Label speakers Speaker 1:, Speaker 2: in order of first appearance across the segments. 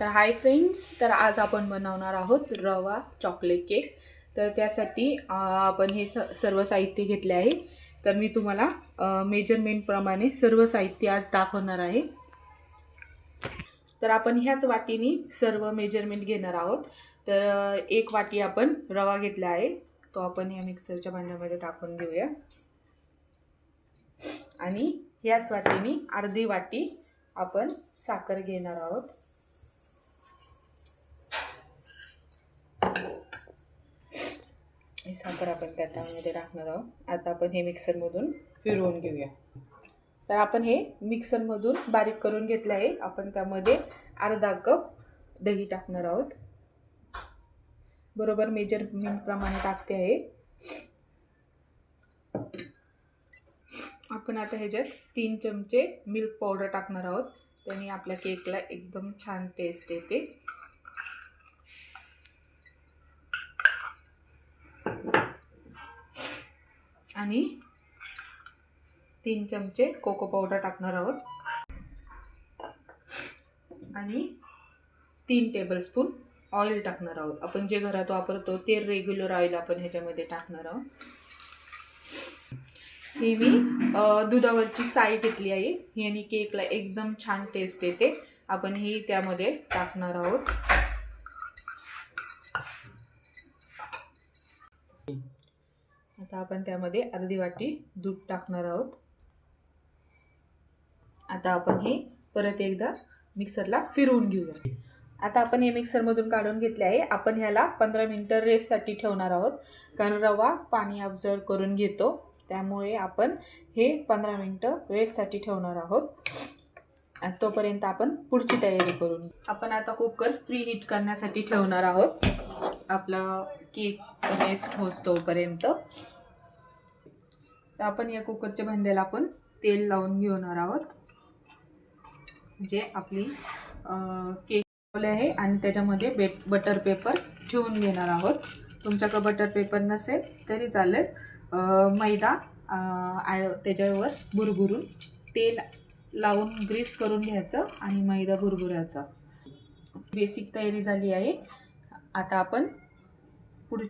Speaker 1: तर hi friends तर आज आपण बनवणार आहोत रवा चॉकलेट केक तर त्यासाठी आपण हे स सर्व साहित्य घेतले आहे. तर मी तुम्हाला मेजरमेंटप्रमाणे सर्व साहित्य आज दाखवणार आहे. तर आपण ह्याच वाटीने सर्व मेजरमेंट घेणार आहोत. तर एक वाटी आपण रवा घेतला आहे. तो आपण ह्या मिक्सरच्या भांड्यामध्ये टाकून घेऊया. आणि ह्याच वाटीने अर्धी वाटी आपण साखर घेणार आहोत. ही साखर आपण त्या त्यामध्ये टाकणार आहोत. आता आपण हे मिक्सरमधून फिरवून घेऊया. तर आपण हे मिक्सरमधून बारीक करून घेतलं आहे. आपण त्यामध्ये अर्धा कप दही टाकणार आहोत. बरोबर मेजरमेंटप्रमाणे टाकते आहे. आपण आता ह्याच्यात तीन चमचे मिल्क पावडर टाकणार आहोत. त्याने आपल्या केकला एकदम छान टेस्ट येते. आणि तीन चमचे कोको पावडर टाकणार आहोत. आणि तीन टेबलस्पून ऑइल टाकणार आहोत. आपण जे घरात वापरतो ते रेग्युलर ऑइल आपण ह्याच्यामध्ये टाकणार आहोत. ही मी दुधावरची साय घेतली आहे. याने केकला एकदम छान टेस्ट येते. आपण ही त्यामध्ये टाकणार आहोत. आता आपण त्यामध्ये अर्धी वाटी दूध टाकणार आहोत. आता आपण हे परत एकदा मिक्सरला फिरवून घेऊया. आता आपण हे मिक्सरमधून काढून घेतले आहे. आपण ह्याला पंधरा मिनटं रेस्टसाठी ठेवणार आहोत. कारण रवा पाणी ऑब्झर्व करून घेतो. त्यामुळे आपण हे पंधरा मिनटं रेस्टसाठी ठेवणार आहोत. तोपर्यंत आपण पुढची तयारी करून आपण आता कुकर फ्री हीट करण्यासाठी ठेवणार आहोत. आपला केक नेस्ट होस तोपर्यंत. तर आपण या कुकरच्या भांड्याला आपण तेल लावून घेणार आहोत. जे आपली केक लावले आहे आणि त्याच्यामध्ये बेट बटर पेपर ठेवून घेणार आहोत. तुमच्याकडं बटर पेपर नसेल तरी चालेल. मैदा आय- त्याच्यावर भुरभुरून तेल लावून ग्रीस करून घ्यायचं आणि मैदा भुरभुरायचा. बेसिक तयारी झाली आहे. आता आपण पुढ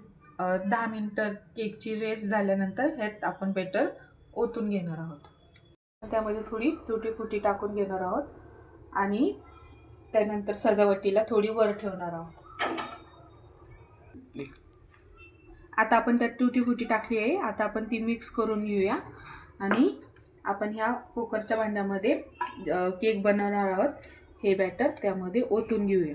Speaker 1: दहा मिनटं केकची रेस झाल्यानंतर ह्यात आपण बेटर ओतून घेणार आहोत. त्यामध्ये थोडी तुटी फुटी टाकून घेणार आहोत आणि त्यानंतर सजावटीला थोडी वर ठेवणार आहोत. आता आपण त्यात तुटी फुटी टाकली आहे. आता आपण ती मिक्स करून घेऊया आणि आपण ह्या कुकरच्या भांड्यामध्ये केक बनवणार आहोत. हे बॅटर त्यामध्ये ओतून घेऊया.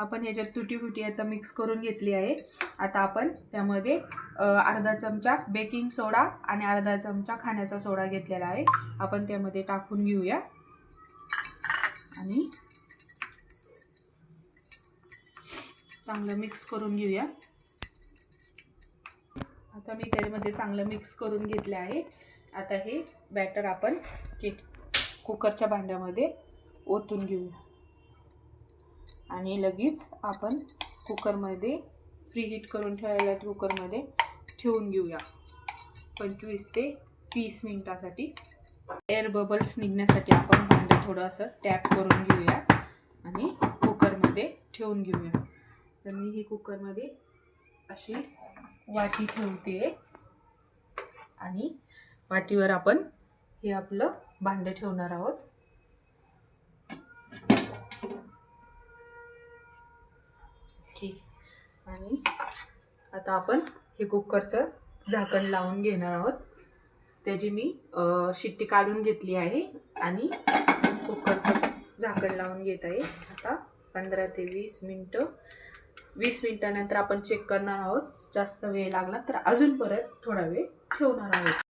Speaker 1: आपण ह्याच्यात तुटी फुटी आता मिक्स करून घेतली आहे. आता आपण त्यामध्ये अर्धा चमचा बेकिंग सोडा आणि अर्धा चमचा खाण्याचा सोडा घेतलेला आहे. आपण त्यामध्ये टाकून घेऊया. आणि चांगलं मिक्स करून घेऊया. आता मी त्यामध्ये चांगलं मिक्स करून घेतले आहे. आता हे बॅटर आपण केक कुकरच्या भांड्यामध्ये ओतून घेऊया. आणि लगेच आपण कुकरमध्ये फ्री हीट करून ठेवायला कुकरमध्ये ठेवून घेऊया. पंचवीस ते तीस मिनटासाठी. एअर बबल्स निघण्यासाठी आपण भांडं थोडं असं टॅप करून घेऊया आणि कुकरमध्ये ठेवून घेऊया. तर मी ही कुकरमध्ये अशी वाटी ठेवते आणि वाटीवर आपण हे आपलं भांडं ठेवणार आहोत. ठीक आणि आता आपण हे कुकरचं झाकण लावून घेणार आहोत. त्याची मी शिट्टी काढून घेतली आहे आणि कुकरचं झाकण लावून घेत आहे. आता पंधरा ते वीस मिनटं वीस मिनटानंतर आपण चेक करणार आहोत. जास्त वेळ लागला तर अजून परत थोडा वेळ ठेवणार आहोत.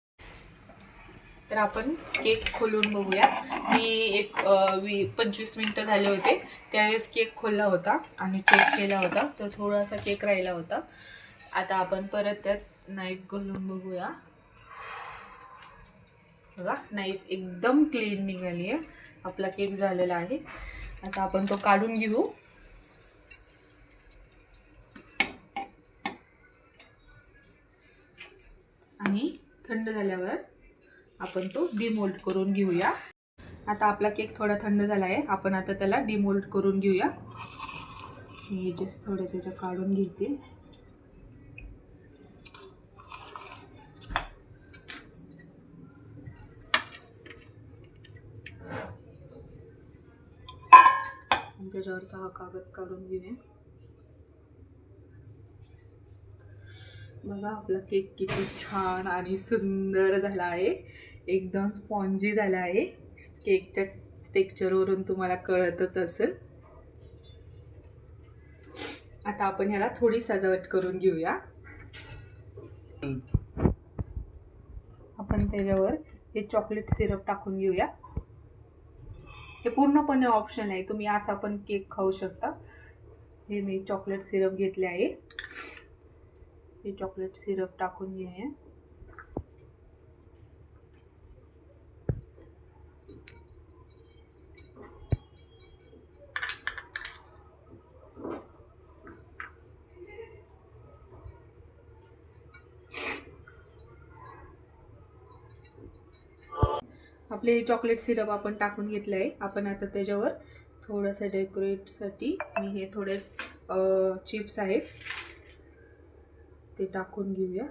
Speaker 1: तर आपण केक खोलून बघूया. मी एक वी पंचवीस मिनटं झाले होते. त्यावेळेस केक खोलला होता आणि चेक केला होता. तर थोडासा केक राहिला होता. आता आपण परत त्यात नाईफ घालून बघूया. बघा नाईफ एकदम क्लीन निघाली आहे. आपला केक झालेला आहे. आता आपण तो काढून घेऊ. आणि थंड झाल्यावर आपण तो डिमोल्ड करून घेऊया. आता आपला केक थोडा थंड झाला आहे आपण आता त्याला डिमोल्ड करून घेऊया. मी एजेस थोडे त्याच्या काढून घेते. त्याच्यावरचा हा कागद काढून घेऊया. बघा आपला केक किती छान आणि सुंदर झाला आहे एकदम स्पॉन्जी झाला आहे. केकच्या टेक्चरवरून तुम्हाला कळतच असेल. आता आपण ह्याला थोडी सजावट करून घेऊया. आपण त्याच्यावर हे चॉकलेट सिरप टाकून घेऊया. हे पूर्णपणे ऑप्शन आहे. तुम्ही असा पण केक खाऊ शकता. हे मी चॉकलेट सिरप घेतले आहे. हे चॉकलेट सिरप टाकून घेऊया. आपले चॉकलेट सिरप आपण टाकून घेतलं आहे आपण आता त्याच्यावर थोडंसं डेकोरेटसाठी मी हे थोडे चिप्स आहेत. ते टाकून घेऊया.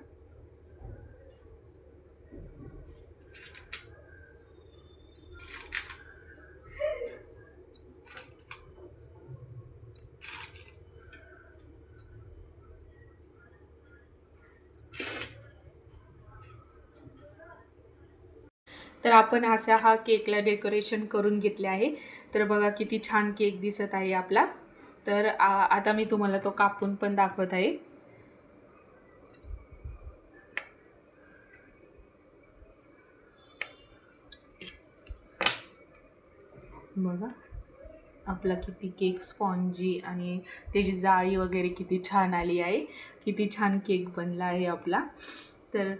Speaker 1: तर आपण असा हा केकला डेकोरेशन करून घेतले आहे. तर बघा किती छान केक दिसत आहे आपला. तर आ- आता मी तुम्हाला तो कापून पण दाखवत आहे. बघा आपला किती केक स्पॉन्जी आणि त्याची जाळी वगैरे किती छान आली आहे. किती छान केक बनला आहे आपला. तर